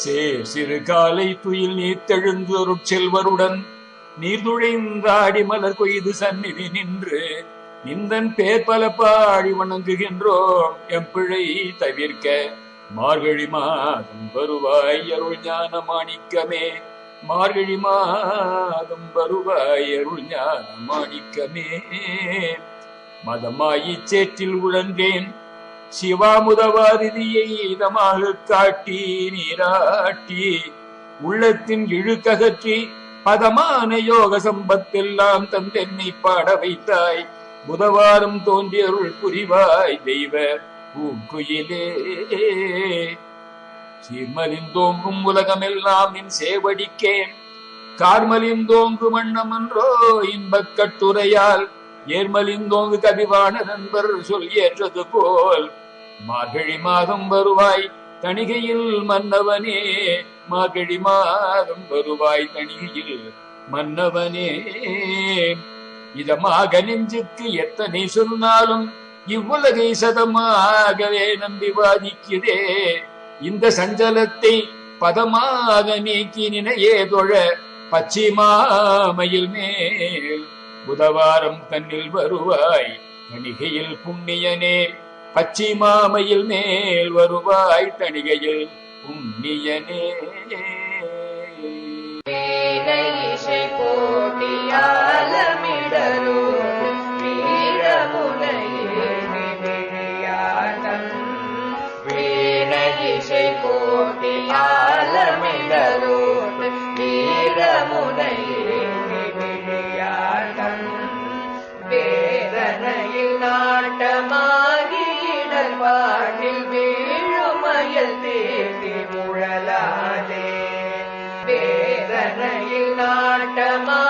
சேர் சிறு காலை துயில் நீத்தெழுந்து அருட்செல்வருடன் நீர்துழைந்தாடி மலர் கொய்து சந்நிதி நின்று நிந்தன் பேர் பல பாடி வணங்குகின்றோம். எம்பிழை தவிர்க்க மார்கழி மாதம் வருவாய் அருள் ஞான மாணிக்கமே. மார்கழி மாதம் வருவாய் அருள் ஞான மாணிக்கமே. மதமாயிச் சேற்றில் உழன்றேன் சிவாமுதவாதிதியை இதமாக காட்டி நீராட்டி உள்ளத்தின் இழுக்ககற்றி பதமான யோக சம்பத்தெல்லாம் தந்தென்னை பாட வைத்தாய். புதவாரம் தோன்றியருள் புரிவாய் தெய்வ பூக்குயிலே சீர்மலிந்தோங்கும் உலகமெல்லாம் நின் சேவடிக்கேன். கார்மலிந்தோங்கு வண்ணமன்றோ இன்பக் கட்டுரையால் ஏர்மலிந்தோங்கு கவிவான நண்பர் சொல் ஏற்றது போல். மார்கழி மாதம் வருவாய் தணிகையில் மன்னவனே. மார்கழி மாதம் வருவாய் தணிகையில் மன்னவனே. இதமாக நெஞ்சுக்கு எத்தனை சொன்னாலும் இவ்வுலகை சதமாகவே நம்பி வாதிக்கிறே. இந்த சஞ்சலத்தை பதமாக நீக்கி நினையே தொழ பச்சிமாமையில் மேல். புதவாரம் தன்னில் வருவாய் தணிகையில் புண்ணியனே. பச்சிமாமையில் மேல் வருவாய் தணிகையில் புண்ணியனே. வீணையிசை நாட்டமாகி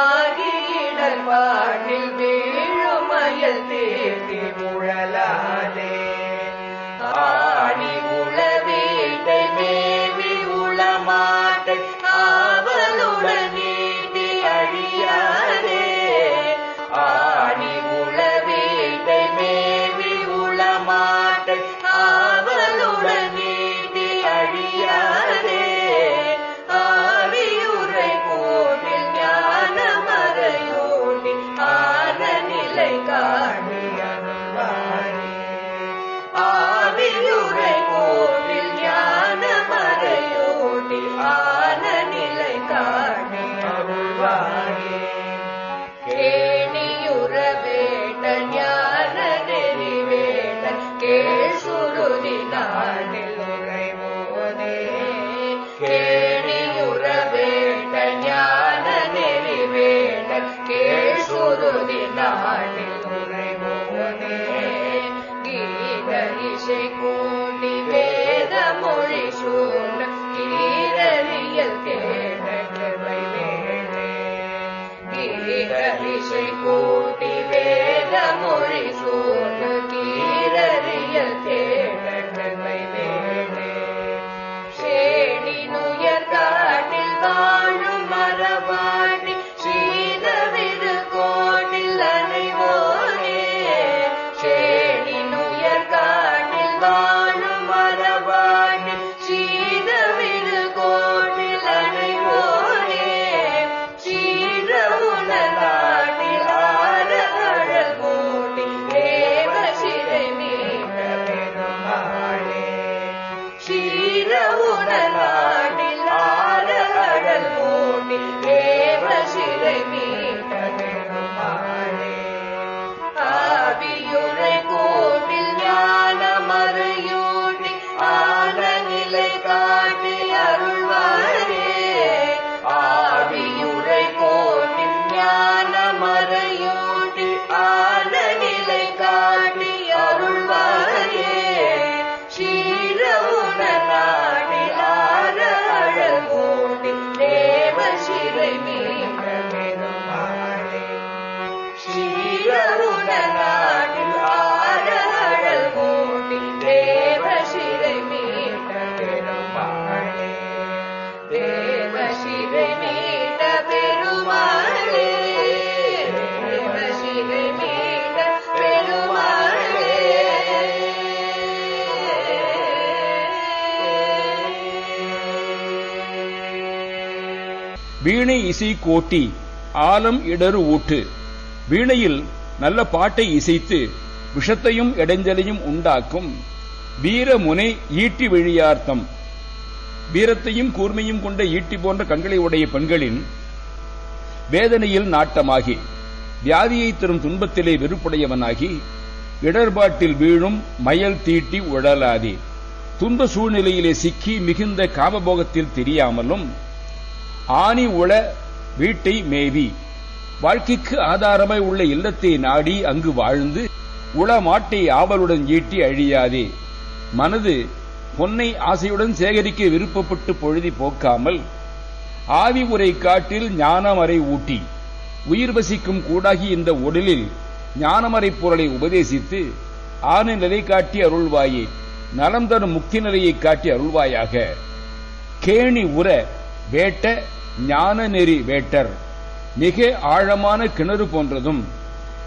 வீணை இசை கோட்டி ஆலம் இடறு ஊட்டு. வீணையில் நல்ல பாட்டை இசைத்து விஷத்தையும் இடைஞ்சலையும் உண்டாக்கும். வீர முனை ஈட்டி வெளியார்த்தம் வீரத்தையும் கூர்மையும் கொண்ட ஈட்டி போன்ற கண்களை உடைய பெண்களின் வேதனையில் நாட்டமாகி வியாதியை தரும் துன்பத்திலே வெறுப்புடையவனாகி இடர்பாட்டில் வீழும் மயல் தீட்டி உழலாதே. துன்ப சூழ்நிலையிலே சிக்கி மிகுந்த காமபோகத்தில் தெரியாமலும் ஆணி உள வீட்டை மேவி. வாழ்க்கைக்கு ஆதாரமாய் உள்ள இல்லத்தை நாடி அங்கு வாழ்ந்து உள மாட்டை ஆவலுடன் ஈட்டி அழியாதே. மனது பொன்னை ஆசையுடன் சேகரிக்க விருப்பப்பட்டு பொழுதி போக்காமல் ஆவி உரை காட்டில் ஞானமறை ஊட்டி. உயிர் வசிக்கும் கூடாகி இந்த உடலில் ஞானமறை பொருளை உபதேசித்து ஆன நிலை காட்டி அருள்வாயே. நலம் தரும் முக்தி நிலையை காட்டி அருள்வாயாக. கேணி உர வேட்ட ஞான நெறி வேட்டர் மிக ஆழமான கிணறு போன்றதும்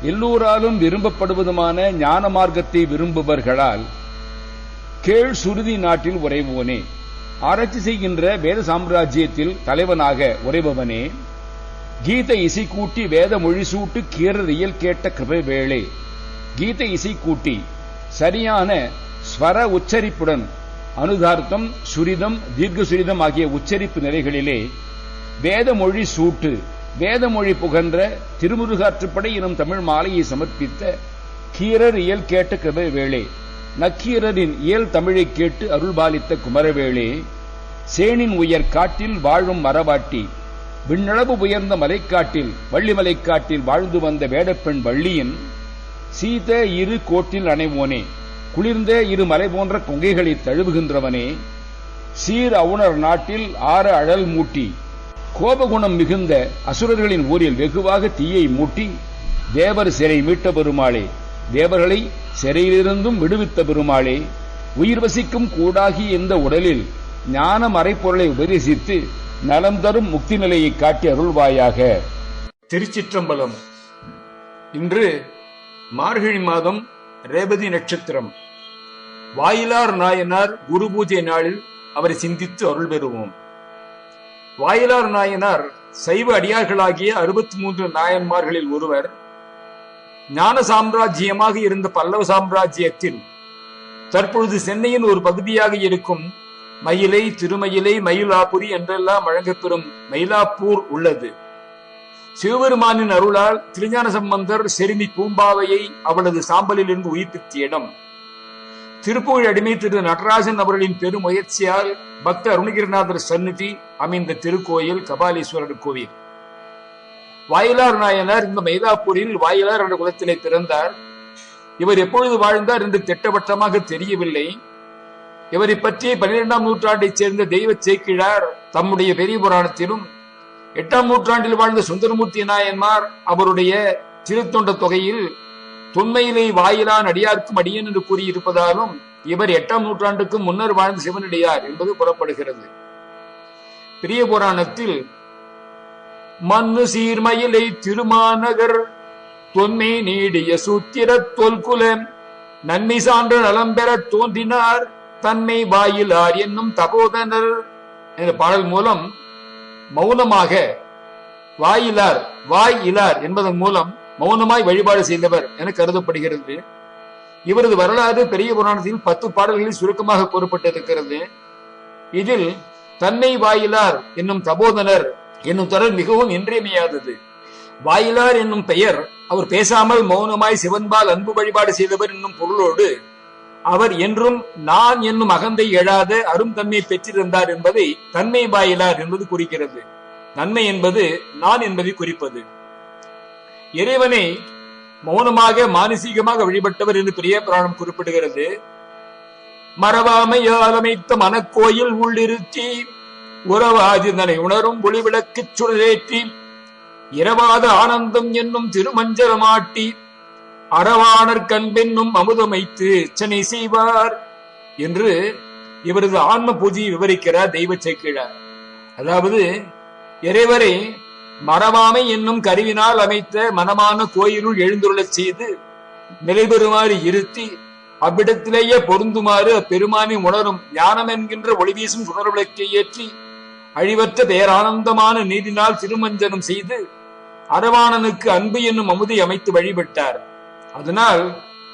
எல்லோராலும் விரும்பப்படுவதுமான ஞான மார்க்கத்தை விரும்புபவர்களால் கேள் சுருதி நாட்டில் உறைவோனே. ஆராய்ச்சி செய்கின்ற வேத சாம்ராஜ்யத்தில் தலைவனாக உறைபவனே. கீத இசை கூட்டி வேத மொழி சூட்டு கீரறியல் கேட்ட கிருபை வேளே. கீத இசை கூட்டி சரியான ஸ்வர உச்சரிப்புடன் அனுதார்த்தம் சுரிதம் தீர்க்க சுரிதம் ஆகிய உச்சரிப்பு நிலைகளிலே வேதமொழி சூட்டு வேதமொழி புகன்ற திருமுருகாற்றுப்படை எனும் தமிழ் மாலையை சமர்ப்பித்த கீரர் இயல் கேட்ட கிருபை வேளே நக்கீரரின் இயல் தமிழைக் கேட்டு அருள்பாலித்த குமரவேளே சேனின் உயர் காட்டில் வாழும் மரவாட்டி விண்ணளவு உயர்ந்த மலைக்காட்டில் வள்ளிமலைக்காட்டில் வாழ்ந்து வந்த வேடப்பெண் வள்ளியின் சீத இரு கோட்டில் அணைவோனே. குளிர்ந்த இரு மலை போன்ற கொங்கைகளை தழுவுகின்றவனே சீர் அவுணர் நாட்டில் ஆற அழல் மூட்டி கோபகுணம் மிகுந்த அசுரர்களின் ஊரில் வெகுவாக தீயை மூட்டி தேவர் சிறை மீட்ட பெருமாளே தேவர்களை சிறையிலிருந்தும் விடுவித்த பெருமாளே உயிர் வசிக்கும் கூடாகி இந்த உடலில் ஞான மறைப்பொருளை உபதேசித்து நலம் தரும் முக்தி நிலையை காட்டி அருள்வாயாக. திருச்சிற்றம்பலம். இன்று மார்கழி மாதம் ரேவதி நட்சத்திரம். வாயிலார் நாயனார் குரு பூஜை நாளில் அவரை சிந்தித்து அருள் பெறுவோம். வாயிலார் நாயனார் சைவ அடியார்களாகிய அறுபத்தி மூன்று நாயன்மார்களில் ஒருவர் ஞான சாம்ராஜ்யமாக இருந்த பல்லவ சாம்ராஜ்யத்தில் தற்பொழுது சென்னையின் ஒரு பகுதியாக இருக்கும் மயிலை திருமயிலை மயிலாபுரி என்றெல்லாம் வழங்கப்பெறும் மயிலாப்பூர் உள்ளது. சிவபெருமானின் அருளால் திருஞான சம்பந்தர் செருமி பூம்பாவையை அவளது சாம்பலில் இருந்து உயிர்ப்பித்த இடம். திருப்புகழ் அடிமை திரு நடராஜன் அவர்களின் பெரும் முயற்சியால் பக்த அருணகிரிநாதர் சந்நிதி அமைந்த திருக்கோயில் கபாலீஸ்வரர் கோவில். வாயிலார் நாயனார் இந்த மைதாப்பூரில் வாயிலார் என்ற குலத்திலே பிறந்தார். இவர் எப்பொழுது வாழ்ந்தார் என்று திட்டவட்டமாக தெரியவில்லை. இவரை பற்றி பன்னிரெண்டாம் நூற்றாண்டைச் சேர்ந்த தெய்வ சேக்கிழார் தம்முடைய பெரிய புராணத்திலும் எட்டாம் நூற்றாண்டில் வாழ்ந்த சுந்தரமூர்த்தி நாயன்மார் அவருடைய திருத்தொண்ட தொகையில் தொன்மையிலே வாயிலான் அடியார்க்கும் அடியன் என்று கூறியிருப்பதாலும் இவர் எட்டாம் நூற்றாண்டுக்கு முன்னர் வாழ்ந்த சிவனடியார் என்பது புறப்படுகிறது. பெரிய புராணத்தில் மண்ணு சீர்மயிலை திருமாநகர் தொன்மை நீடிய சூத்திர தொல்குல நன்மை சான்று நலம் பெற தோன்றினார் தன்மை வாயிலார் என்னும் தபோதனர். என்ற பாடல் மூலம் மௌனமாக வாயிலார் வாய் இலார் என்பதன் மூலம் மௌனமாய் வழிபாடு செய்தவர் என கருதப்படுகிறது. இவரது வரலாறு பெரிய புராணத்தில் பத்து பாடல்களில் சுருக்கமாக கூறப்பட்டிருக்கிறது. இதில் தன்னை வாயிலார் என்னும் தபோதனர் என்னும் தொடர் மிகவும் இன்றியமையாதது. வாயிலார் என்னும் பெயர் அவர் பேசாமல் மௌனமாய் சிவன்பால் அன்பு வழிபாடு செய்தவர் என்னும் பொருளோடு அவர் என்றும் நான் என்னும் அகந்தை எழாத அரும் தன்மை பெற்றிருந்தார் என்பதை தன்மை வாயிலார் என்பது குறிக்கிறது. நன்மை என்பது நான் என்பதை குறிப்பது. இறைவனை மௌனமாக மானசீகமாக வழிபட்டவர் என்று பெரிய புராணம் குறிப்பிடுகிறது. மறவாமையால் அமைத்த மனக்கோயில் உள்ளிருத்தி உறவாதிதனை உணரும் ஒளிவிளக்கு சுடரேற்றி இரவாத ஆனந்தம் என்னும் திருமஞ்சரமாட்டி அறவாணர் கண்பென்னும் அமுதமைத்து இச்சனை செய்வார் என்று இவரது ஆன்ம பூஜையை விவரிக்கிறார் தெய்வ சேக்கிழார் அதாவது இறைவரை மறவாமை என்னும் கருவினால் அமைத்த மனமான கோயிலுள் எழுந்துள்ளச் செய்து நிலைபெறுமாறு இருத்தி அவ்விடத்திலேயே பொருந்துமாறு அப்பெருமானை உணரும் ஞானம் என்கின்ற ஒளிவீசும் சுடர்விளக்கை ஏற்றி அழிவற்ற பேரானந்தமான நீரினால் திருமஞ்சனம் செய்து அரவாணனுக்கு அன்பு என்னும் அமுதை அமைத்து வழிபட்டார். அதனால்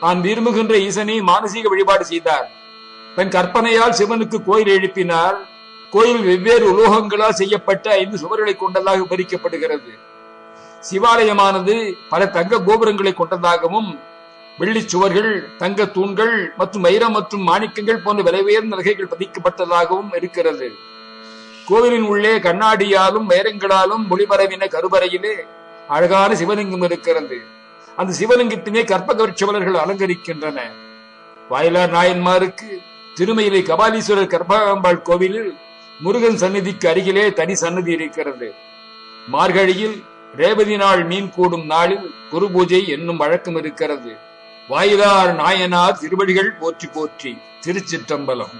தான் விரும்புகின்ற ஈசனை மானசீக வழிபாடு செய்தார். தன் கற்பனையால் சிவனுக்கு கோயில் எழுப்பினார். கோயில் வெவ்வேறு உலோகங்களால் செய்யப்பட்ட ஐந்து சுவர்களை கொண்டதாக விவரிக்கப்படுகிறது. சிவாலயமானது பல தங்க கோபுரங்களை கொண்டதாகவும் வெள்ளி சுவர்கள் தங்க தூண்கள் மற்றும் வைரம் மற்றும் மாணிக்கங்கள் போன்ற விலை உயர்ந்த நகைகள் பதிக்கப்பட்டதாகவும் இருக்கிறது. கோவிலின் உள்ளே கண்ணாடியாலும் வைரங்களாலும் ஒளிபரவின கருவறையிலே அழகான சிவலிங்கம் இருக்கிறது. அந்த சிவலிங்கத்தினை கற்பகவட்சவலர்கள் அலங்கரிக்கின்றன. வாயிலார் நாயன்மாருக்கு திருமயிலை கபாலீஸ்வரர் கற்பகாம்பாள் கோவிலில் முருகன் சந்நிதிக்கு அருகிலே தனி சன்னதி இருக்கிறது. மார்கழியில் ரேவதி நாள் மீன் கூடும் நாளில் குரு பூஜை என்னும் வழக்கம் இருக்கிறது. வாயிலார் நாயனார் திருவடிகள் போற்றி போற்றி திருச்சிற்றம்பலம்.